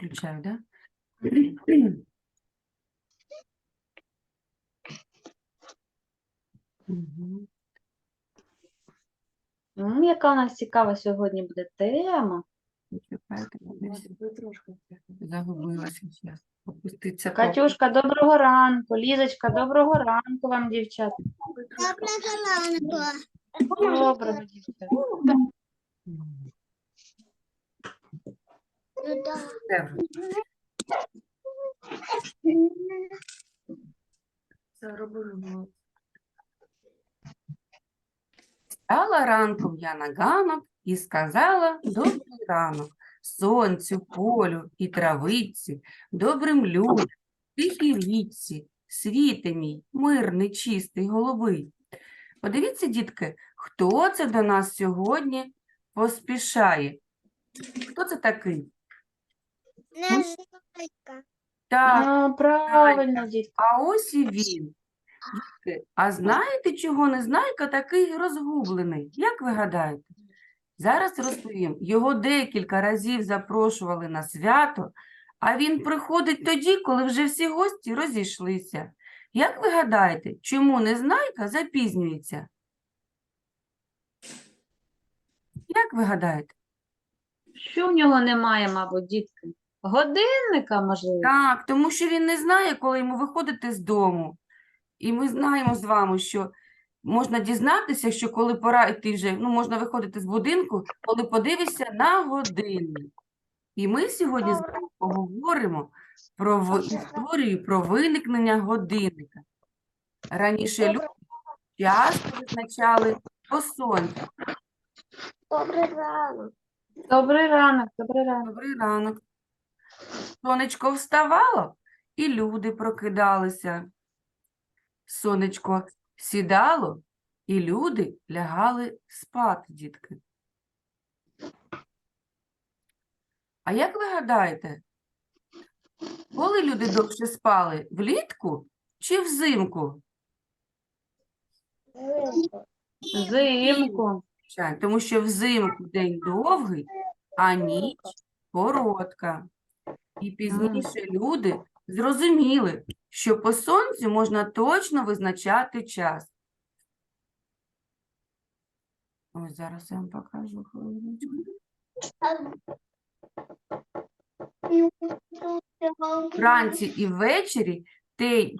Включаю, да? Мгм. М, яка у нас цікава сьогодні буде тема. Почекайте, я десь загубилася зараз. Опуститься. Катюшка, доброго ранку. Лізочка, доброго ранку вам, дівчата. Доброго, дівчата. Мгм. Добре. Стала ранком я на ганок і сказала добрий ранок сонцю, полю і травиці, добрим людям, тихій річці, світе мій, мирний, чистий, голубий. Подивіться, дітки, хто це до нас сьогодні поспішає? Хто це такий? Так, А, правильно, дітки. А ось і він. Дітки, а знаєте, чого Незнайка такий розгублений? Як ви гадаєте? Зараз розповім. Його декілька разів запрошували на свято, а він приходить тоді, коли вже всі гості розійшлися. Як ви гадаєте, чому Незнайка запізнюється? Як ви гадаєте? Що в нього немає, мабуть, дітки? Годинника, можливо? Так, тому що він не знає, коли йому виходити з дому. І ми знаємо з вами, що можна дізнатися, що коли пора йти вже, ну, можна виходити з будинку, коли подивишся на годинник. І ми сьогодні з вами поговоримо про історію про виникнення годинника. Раніше люди часто визначали по сонцю. Добрий ранок. Добрий ранок, добрий ранок. Добрий ранок. Сонечко вставало, і люди прокидалися. Сонечко сідало, і люди лягали спати, дітки. А як ви гадаєте, коли люди довше спали? Влітку чи взимку? Взимку. Тому що взимку день довгий, а ніч коротка. І пізніше люди зрозуміли, що по сонцю можна точно визначати час. Ось зараз я вам покажу хвилиночку. Вранці і ввечері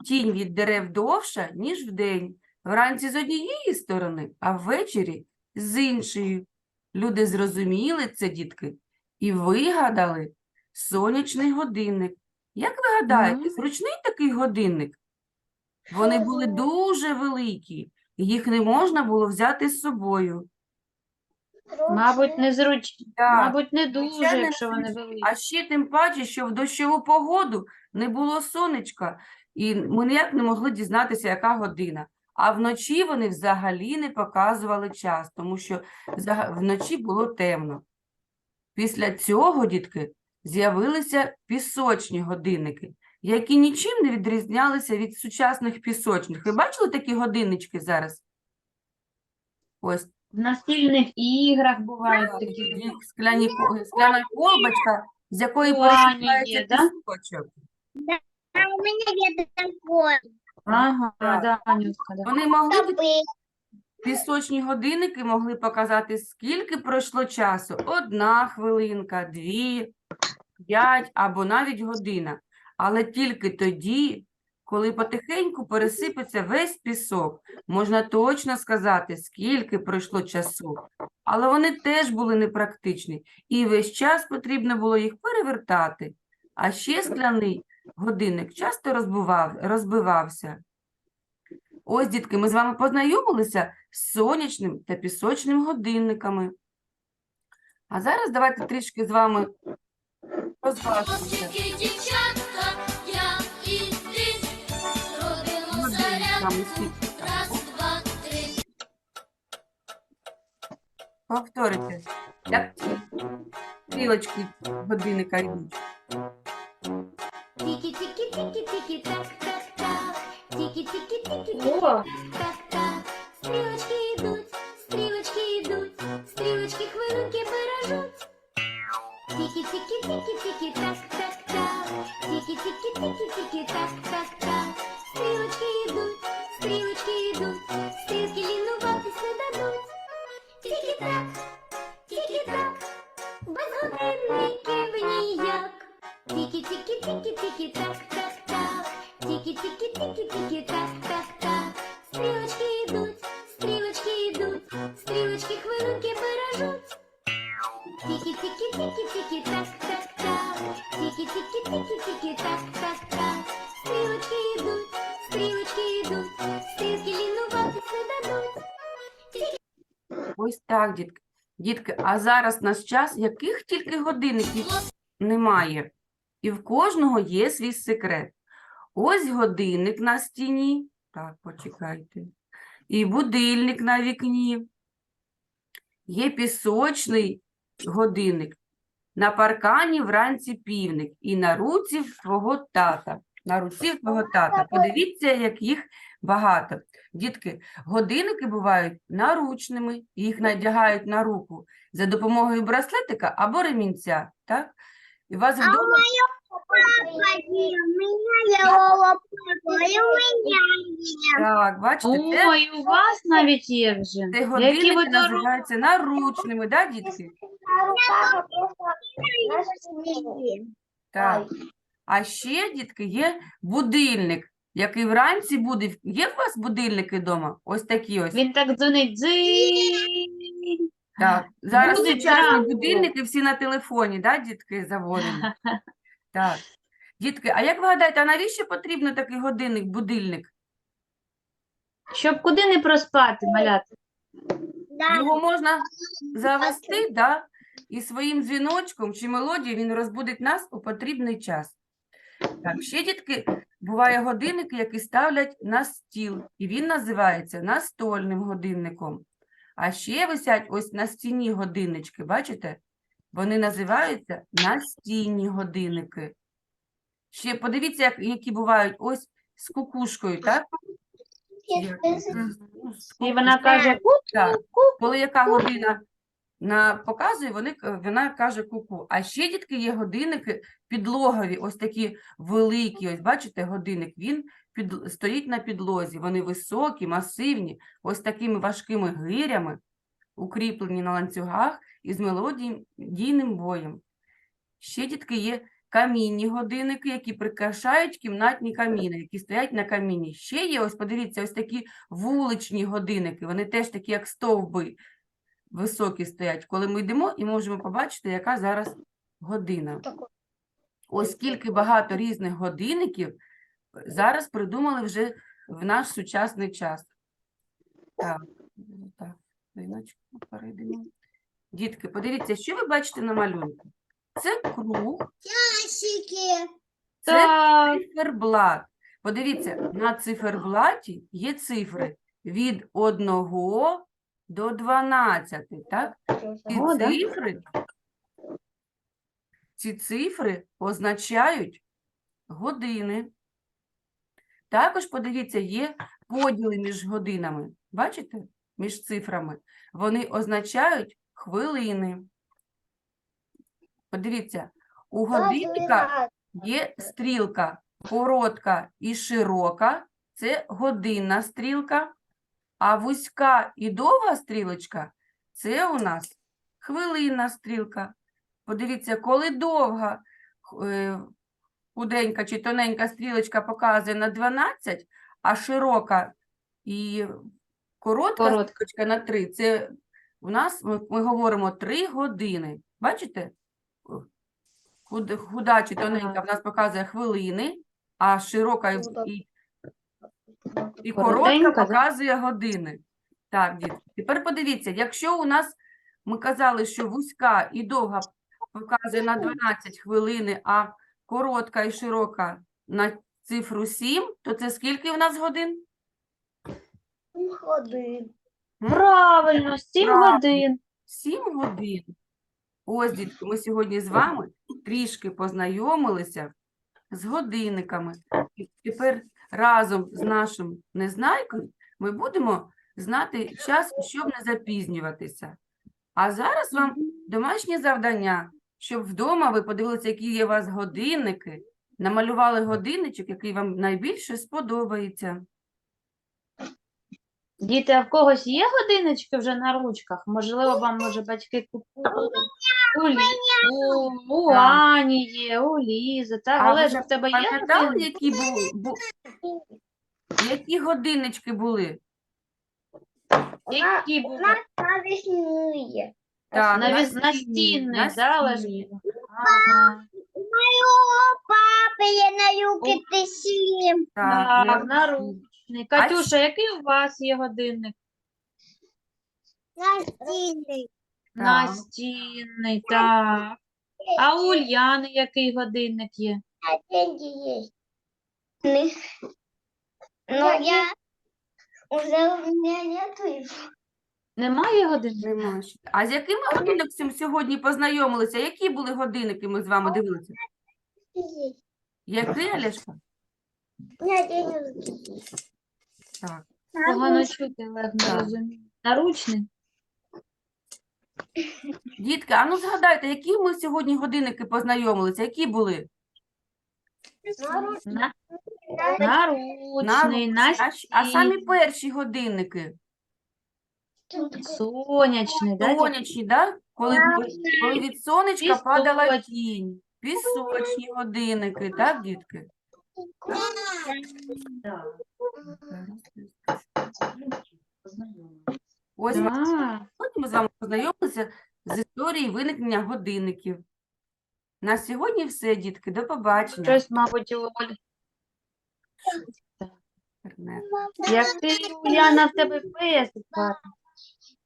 тінь від дерев довша, ніж вдень. Вранці з однієї сторони, а ввечері з іншої. Люди зрозуміли це, дітки, і вигадали сонячний годинник. Як ви гадаєте, зручний такий годинник? Вони були дуже великі, їх не можна було взяти з собою. Мабуть, незручні. Так. Мабуть, не дуже, звичайно, якщо вони великі. А ще тим паче, що в дощову погоду не було сонечка, і ми ніяк не могли дізнатися, яка година. А вночі вони взагалі не показували час, тому що вночі було темно. Після цього, дітки, з'явилися пісочні годинники, які нічим не відрізнялися від сучасних пісочних. Ви бачили такі годиннички зараз? Ось В настільних іграх бувають такі. Скляні, скляна колбочка, з якої пересипається є, да? пісочок. А у меня где-то такой. Ага, Так. да, Анютка, да. Вони могли Копы. Пісочні годинники могли показати, скільки пройшло часу. Одна хвилинка, дві, п'ять або навіть година. Але тільки тоді, коли потихеньку пересипеться весь пісок, можна точно сказати, скільки пройшло часу. Але вони теж були непрактичні, і весь час потрібно було їх перевертати. А ще скляний годинник часто розбивав, розбивався. Ось, дітки, ми з вами познайомилися з сонячним та пісочним годинниками. А зараз давайте трішки з вами розважимося. Хлопчики, дівчатка, я і ти робимо зарядку. Годинниками світ. Тики-тики-тики-тики, так-так-так. Тики-тики-тики-тики, так-так-так. Стрілочки йдуть, стрілочки йдуть, стрілочки хвилинки бережуть. Тики-тики-тики-тики, так-так-так. Тики-тики-тики-тики, так-так-так. Стрілочки йдуть, стрілочки йдуть, стрілки лінуватись не дадуть. Ось так, дітки. Дітки, а зараз наш час, яких тільки годинників немає. І в кожного є свій секрет. Ось годинник на стіні. Так, почекайте. І будильник на вікні. Є пісочний годинник. На паркані вранці півник. І на руці твого тата. На руці твого тата. Подивіться, як їх багато. Дітки, годинники бувають наручними, їх надягають на руку за допомогою браслетика або ремінця. Так? І вас А вдома Папа, у меня его папа, и у меня есть. Так, бачите, це, Ой, у вас навіть є вже. це Які ви годинники дорослі. називаються наручними, да, дітки? Папа Так. А ще, дітки, є будильник, який вранці буде. Є у вас будильники вдома? Ось такі ось. Він так дзвонить дзинь. Так. Зараз Буде сучасні зранку. будильники всі на телефоні, да, дітки, заводені? Так. Дітки, а як ви гадаєте, а навіщо потрібно такий годинник, будильник? Щоб куди не проспати, малята. Да. Його можна завести, да? і своїм дзвіночком чи мелодією він розбудить нас у потрібний час. Так, ще, дітки, буває годинники, які ставлять на стіл, і він називається настольним годинником. А ще висять ось на стіні годиннички, бачите? Вони називаються настінні годинники. Ще подивіться, як, які бувають ось з кукушкою, так? Як- з І вона каже, Так, коли яка година на показує, вони, к- вона каже ку-ку. А ще, дітки, є годинники підлогові, ось такі великі. Ось бачите, годинник, він під, стоїть на підлозі. Вони високі, масивні, ось такими важкими гирями, укріплені на ланцюгах із мелодійним боєм. Ще, дітки, є камінні годинники, які прикрашають кімнатні каміни, які стоять на каміні. Ще є, ось подивіться, ось такі вуличні годинники, вони теж такі, як стовби, високі стоять. Коли ми йдемо і можемо побачити, яка зараз година. Ось скільки багато різних годинників зараз придумали вже в наш сучасний час. Так, так, перейдемо. Дітки, подивіться, що ви бачите на малюнку? Це круг, Ящики. це так. циферблат. Подивіться, на циферблаті є цифри від 1 до 12, так? Ці да? цифри, ці цифри означають години. Також, подивіться, є поділи між годинами. Бачите? Між цифрами. Вони означають хвилини. Подивіться, у годинника Є стрілка коротка і широка, це годинна стрілка, а вузька і довга стрілочка це у нас хвилинна стрілка. Подивіться, коли довга е, худенька чи тоненька стрілочка показує на 12, а широка і коротка, Коротка. стрілочка на 3, це у нас ми, ми говоримо 3 години. Бачите? Худ- Худа чи тоненька Ага. в нас показує хвилини, а широка і, і, і коротка показує години. Так, дітки. Тепер подивіться, якщо у нас ми казали, що вузька і довга показує на 12 хвилини, а коротка і широка на цифру 7, то це скільки в нас годин? Ходи. Правильно, 7 Правильно. годин. 7 годин. Ось, дітки, ми сьогодні з вами трішки познайомилися з годинниками. І тепер разом з нашим незнайкою ми будемо знати час, щоб не запізнюватися. А зараз вам домашнє завдання, щоб вдома ви подивилися, які є у вас годинники, намалювали годинничок, який вам найбільше сподобається. Діти, а в когось є годиночки вже на ручках? Можливо, вам, може, батьки купили? У, Лі... у, у Ані є, у Лізи. Так, А ви Олеже, в тебе є Пам'ятали, які були, бу... які годиннички були? Які були? Навесные. Так, Навіс... настінні, Настінний, да, Олеже? настінні. Ага. Моего папы я на юге тысячи. Так, Так, я- наручний. Катюша, який у вас є годинник? Настильный. Так. Настінний, так. А у Ульяни який годинник є? А деньги есть. Но я уже у меня нету его. Немає годинника? Нема ще. А з якими годинниками сьогодні познайомилися? Які були годинники ми з вами дивилися? Які, Олешка? Так. Погано чути, Олег, не Так. розумію. Наручний? Дітки, а ну згадайте, які ми сьогодні годинники познайомилися? Які були? На... На- Наручний, А щ- А самі перші годинники? Сонячний, да? Сонячні, да? Коли, коли від сонечка падала Пісочні. тінь. Пісочні годинники, так, дітки? Ось Да. сьогодні ми з вами познайомилися з історією виникнення годинників. На сьогодні все, дітки. До побачення. Щось, мабуть. Інтернет. Як ти, Уляна, в тебе песик гарний.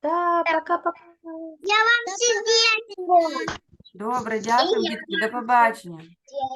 Так, пока-пока. Я вам сердечко. Добре, дякую, дітки. До побачення.